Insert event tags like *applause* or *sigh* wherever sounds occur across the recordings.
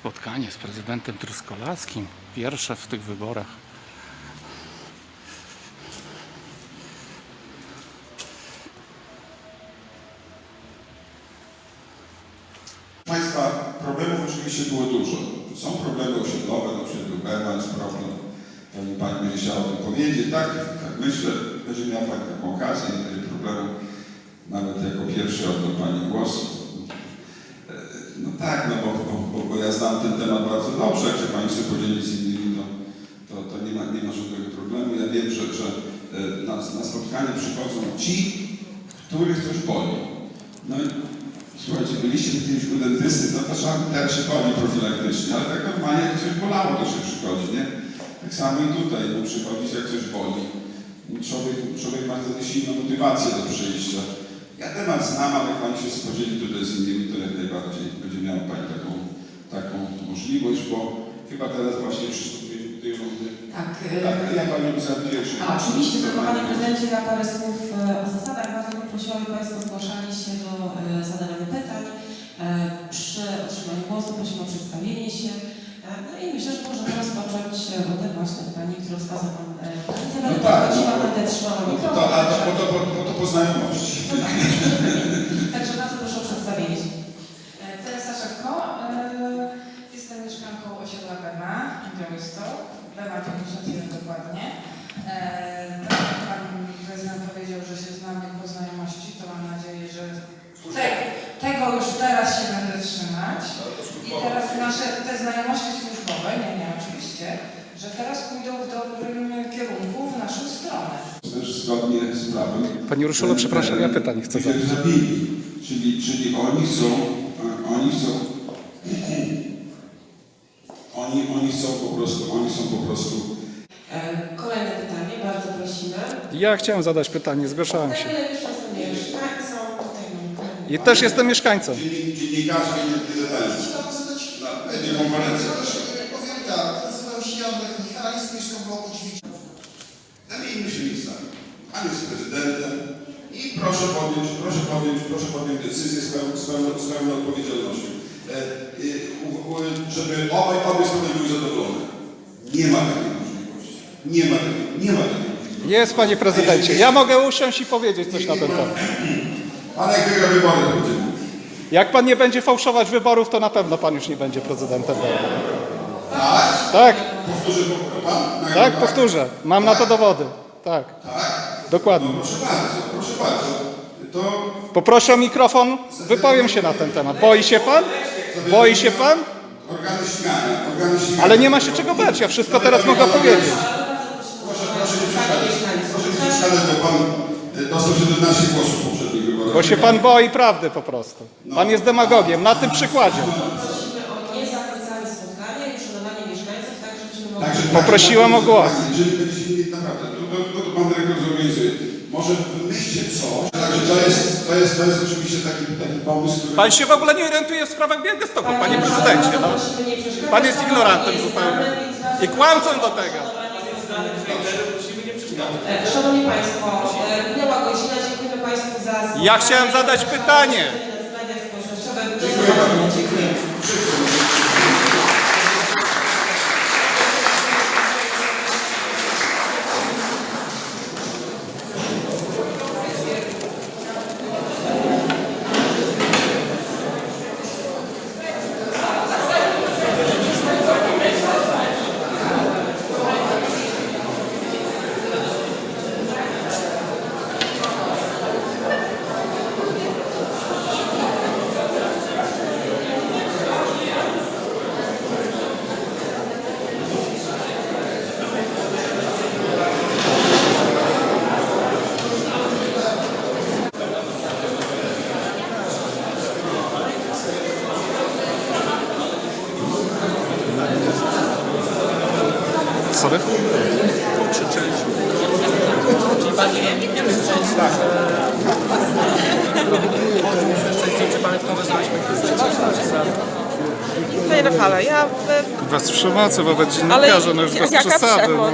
spotkanie z prezydentem Truskolarskim. Pierwsze w tych wyborach. Państwa, problemów oczywiście było dużo. Są problemy osiedlowe, na osiedlu Berma jest problem. Pani Pani będzie chciała o tym powiedzieć. Tak, tak myślę, będzie miała taką okazję, nie będzie problemu. Nawet jako pierwszy oddam Pani głos. E, No tak, no bo, znam ten temat bardzo dobrze. Jak się chce podzielić z innymi, to, to, to nie, ma, nie ma żadnego problemu. Ja wiem, że, że e, na, na spotkanie przychodzą ci, których coś boli. No i Słuchajcie, byliście kiedyś u dentysty, to też też się boli profilaktycznie, ale tak normalnie jak coś bolało, to się przychodzi, nie? Tak samo i tutaj, no przychodzić jak coś boli. I Człowiek, człowiek ma wtedy silną motywację do przyjścia. Ja temat znam, ale jak Pani się spodzieli tutaj z innymi, to jak najbardziej będzie miała Pani taką, taką możliwość, bo chyba teraz właśnie przystąpimy do tej rundy. Tak. Tak, e, ja Panią za pierwszy. A oczywiście, tylko Panie Prezydencie, ja parę słów e, o zasadach. Bardzo bym prosiła, aby Państwo zgłaszali się do e, zadawania pytań. E, Przy otrzymaniu głosu prosimy o przedstawienie się. No i myślę, że możemy rozpocząć od właśnie pytanie, które wskazał Pan. Pani No tak, podchodziła, no, będę trzymała No to, mikrofon. to, a to, także- po, to, po, to po znajomości. *laughs* Także bardzo proszę o przedstawienie się. Teresa Szewko. E, Jestem mieszkanką osiedla Bema, Białystok. Bema 51 dokładnie. E, Tak jak Pan Prezydent powiedział, że się znamy po znajomości, to mam nadzieję, że te, tego już teraz się będę trzymać. I teraz nasze te znajomości służbowe, nie, nie, oczywiście, że teraz pójdą w dobrym kierunku w naszą stronę. też zgodnie z prawem. Pani Urszula, przepraszam, ja pytań chcę zadać. Czyli, czyli oni są, e, oni są, oni, oni są po prostu, oni są po prostu, E, Kolejne pytanie, bardzo prosimy. Ja chciałem zadać pytanie, zgłaszałem się. Tutaj już są tutaj mam I też jestem mieszkańcem. dziennik, dziennikarze nie, nie zadają. Na będzie konferencja też. Powiem tak, nazywam się Jan Lech Michalis, mieszkam w bloku Dźwigni. Zamienimy się miejscami. Pan jest prezydentem i proszę podjąć, proszę podjąć, proszę podjąć decyzję z pełną, z pełną, z pełną odpowiedzialnością. E, e, żeby obaj, obie strony były zadowolone. Nie ma takiej możliwości. Nie ma takiej, nie ma takiej możliwości. Jest, panie prezydencie. Ja mogę usiąść i powiedzieć coś na ten temat. Pan jak wygra wybory, to będzie mówił. Jak pan nie będzie fałszować wyborów, to na pewno pan już nie będzie prezydentem. Tak? Tak, Powtórzy po- pan? Na- tak, powtórzę. Mam na to dowody. Tak, Tak? dokładnie. No proszę bardzo, proszę bardzo. To Poproszę o mikrofon, wypowiem się na ten temat. Boi się pan? Boi się pan? Ale nie ma się czego bać, ja wszystko teraz mogę powiedzieć. Bo pan e, dostał 17 głosów w poprzednich wyborach. Bo się pan boi prawdy po prostu. Pan jest demagogiem, na tym przykładzie. Tak Poprosiłem o głos. Jeżeli będziecie mieli naprawdę, to pan dyrektor zorganizuje. Może wymyślcie coś. Także to jest, to jest, to jest oczywiście taki, taki pomysł, który... Pan się w ogóle nie orientuje w sprawach Białegostoku, panie prezydencie. No. Pan jest ignorantem zupełnie. I kłamcą do tego. Szanowni Państwo, e, minęła godzina, dziękujemy Państwu za... Ja chciałem zadać pytanie. Za media społecznościowe. Do zobaczenia. Dziękuję. Sorry? Panie Rafale, ja... Bez przemocy wobec dziennikarzy, no już bez przesady. No.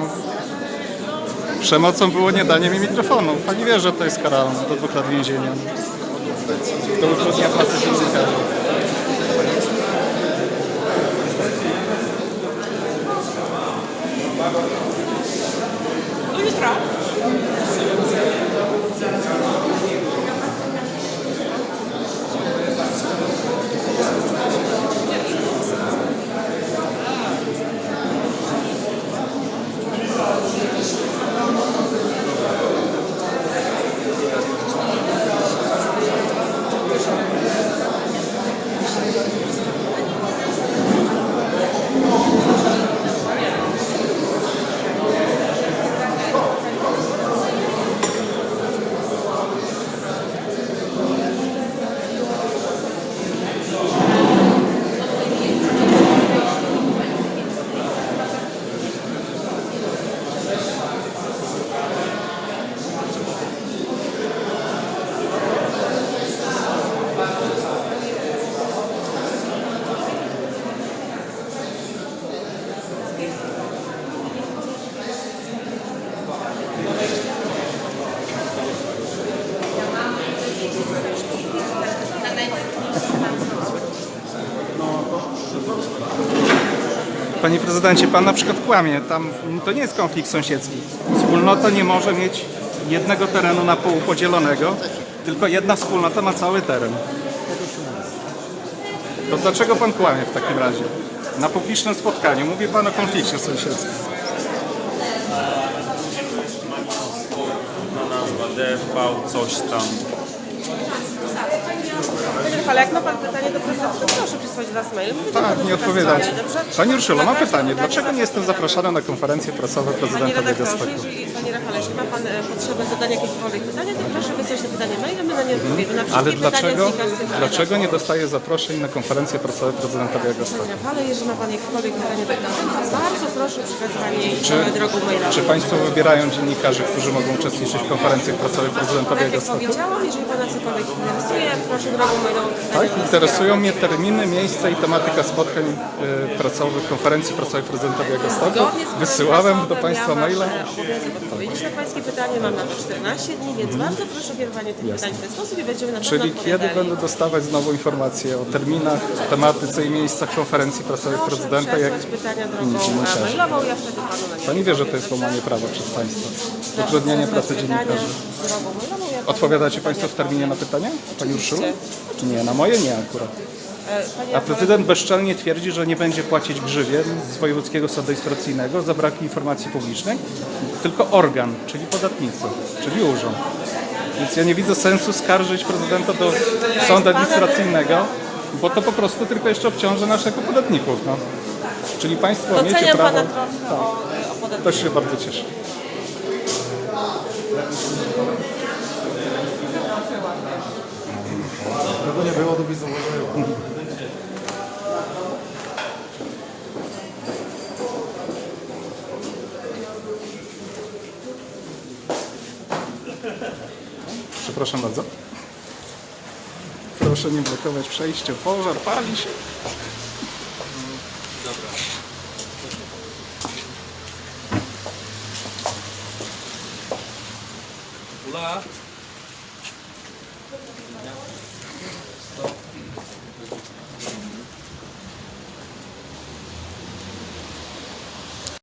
Przemocą było nie danie mi mikrofonu. Pani wie, że to jest karalne do dwóch lat więzienia. Do utrudnienia pracy dziennikarzy. Panie prezydencie, pan na przykład kłamie. Tam to nie jest konflikt sąsiedzki. Wspólnota nie może mieć jednego terenu na pół podzielonego, tylko jedna wspólnota ma cały teren. To dlaczego pan kłamie w takim razie? Na publicznym spotkaniu mówi pan o konflikcie sąsiedzkim. DV coś tam. Rafale, jak ma Pan pytanie do prezydenta, to proszę przysłać do nas mail. Tak, nie odpowiadać. dobrze? Pani Urszulo, mam Zapraszam pytanie. Dlaczego nie jestem zapraszany na konferencję prasową prezydenta redaktorze, Białegostoku? jeżeli, Panie Rafale, jeśli ma Pan e, potrzebę zadania jakiegokolwiek pytania, to proszę wysłać to pytanie mailem, my na nie odpowiemy. Na wszystkie Ale pytania dlaczego, dlaczego nie dostaję zaproszeń na konferencję prasową prezydenta Białegostoku? Panie Rafale, jeżeli ma Pan jakiekolwiek pytanie do prezydenta, bardzo proszę przekazać jej Czy, drogą mailową. czy Państwo wybierają dziennikarzy, którzy mogą uczestniczyć w konferencjach prasowych prezydenta Tak jak Białegostoku? powiedziałam, jeżeli Pana cokolwiek interesuje, proszę drogą mailową. Tak, interesują mnie terminy, miejsce i tematyka spotkań y, pracowych, konferencji prasowych prezydenta Białegostoku. Wysyłałem do Państwa maila. e, odpowiedzieć na Pańskie pytanie. Mam na to 14 dni, więc bardzo proszę o kierowanie tych pytań w ten sposób i będziemy na pewno Czyli kiedy odpowiadali. będę dostawać znowu informacje o terminach, tematyce i miejscach konferencji prasowych Proszę prezydenta? Jak... przesłać pytania drogą dziennikarze. e, mailową, ja wtedy Panu na nie Pani wie, że to jest łamanie prawa przez Państwa. Proszę Utrudnianie przesłać pracy pytania dziennikarzy. drogą mailową, ja Panu Odpowiadacie Państwo w terminie na pytania? Pani? Oczywiście. Nie, na moje nie akurat. A prezydent bezczelnie twierdzi, że nie będzie płacić grzywien z wojewódzkiego sądu administracyjnego za brak informacji publicznej, tylko organ, czyli podatnicy, czyli urząd. Więc ja nie widzę sensu skarżyć prezydenta do sądu administracyjnego, bo to po prostu tylko jeszcze obciąży nas jako podatników. No. Czyli państwo miecie Doceniam prawo... Pana troskę o, o podatki. Też się bardzo cieszę. Tego nie było, to by zauważyła. Przepraszam bardzo. Proszę nie blokować przejścia. Pożar pali się. Ula,